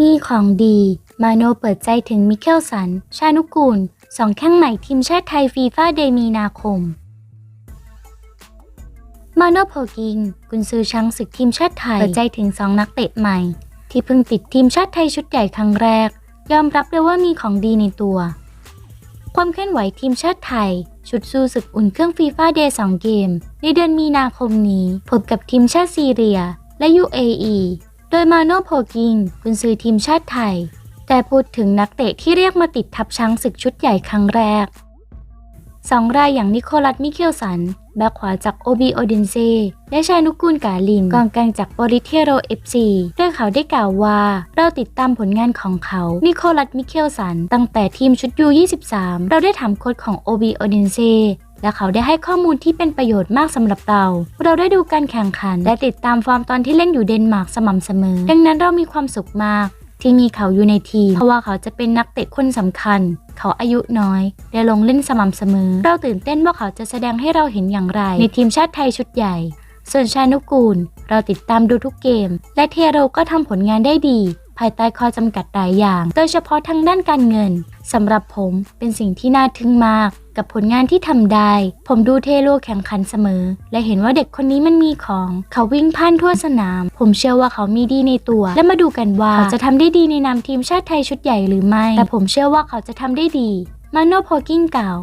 มีของดี มาโนเปิดใจถึงมิเคลสัน ชานุกูล สองแข้งใหม่ทีมชาติไทยฟีฟ่าเดมีนาคม มาโนโพกิง กุนซือช้างศึกทีมชาติไทย เปิดใจถึงสองนักเตะใหม่ ที่เพิ่งติดทีมชาติไทยชุดใหญ่ครั้งแรก ยอมรับเลยว่ามีของดีในตัว ความเคลื่อนไหวทีมชาติไทย ชุดสู้ศึกอุ่นเครื่องฟีฟ่าเดย์2เกม ในเดือนมีนาคมนี้ พบกับทีมชาติซีเรีย และ UAE โดยมาโนโพกิงกุนซือทีมชาติไทย แต่พูดถึงนักเตะที่เรียกมาติดทับช้างศึกชุดใหญ่ครั้งแรกสองรายอย่างนิโคลัสมิเคลสัน แบ็คขวาจากโอบีโอเดนเซและชายนุกูลกาลินกองกลางจากบริเทโรเอฟซีโดยเขาได้กล่าวว่า เราติดตามผลงานของเขานิโคลัสมิเคลสัน ตั้งแต่ทีมชุดยู23เราได้ถามโค้ชของโอบีโอเดนเซและเขาได้ให้ข้อมูลที่เป็นประโยชน์มากสำหรับเรา เราได้ดูการแข่งขัน และติดตามฟอร์มตอนที่เล่นอยู่เดนมาร์กสม่ำเสมอ ดังนั้นเรามีความสุขมาก ที่มีเขาอยู่ในทีมเพราะว่าเขาจะเป็นนักเตะคนสำคัญ เขาอายุน้อยและลงเล่นสม่ำเสมอ เราตื่นเต้นว่าเขาจะแสดงให้เราเห็นอย่างไร ในทีมชาติไทยชุดใหญ่ ส่วนชานุกูล เราติดตามดูทุกเกม และเทโรก็ทำผลงานได้ดี ภายใต้ข้อจำกัดหลายอย่าง โดยเฉพาะทางด้านการเงินสำหรับผมเป็นสิ่งที่น่าทึ่งมาก กับผลงานที่ทำได้ ผมดูเทโรแข่งขันเสมอ และเห็นว่าเด็กคนนี้มันมีของ เขาวิ่งพ่านทั่วสนาม ผมเชื่อว่าเขามีดีในตัว และมาดูกันว่าเขาจะทำได้ดีในนามทีมชาติไทยชุดใหญ่หรือไม่ แต่ผมเชื่อว่าเขาจะทำได้ดี มาโนโพกิ้งกล่าว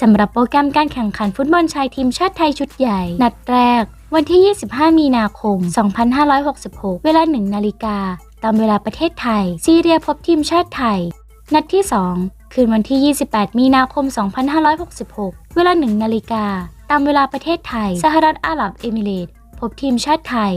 สำหรับโปรแกรมการแข่งขันฟุตบอลชายทีมชาติไทยชุดใหญ่ นัดแรก วันที่ 25 มีนาคม 2566 เวลา 1 นาฬิกา ตามเวลาประเทศไทย ซีเรียพบทีมชาติไทย นัดที่ 2 คืนวันที่ 28 มีนาคม 2566 เวลา 1 นาฬิกา ตามเวลาประเทศไทย สหรัฐอาหรับเอมิเรตส์พบทีมชาติไทย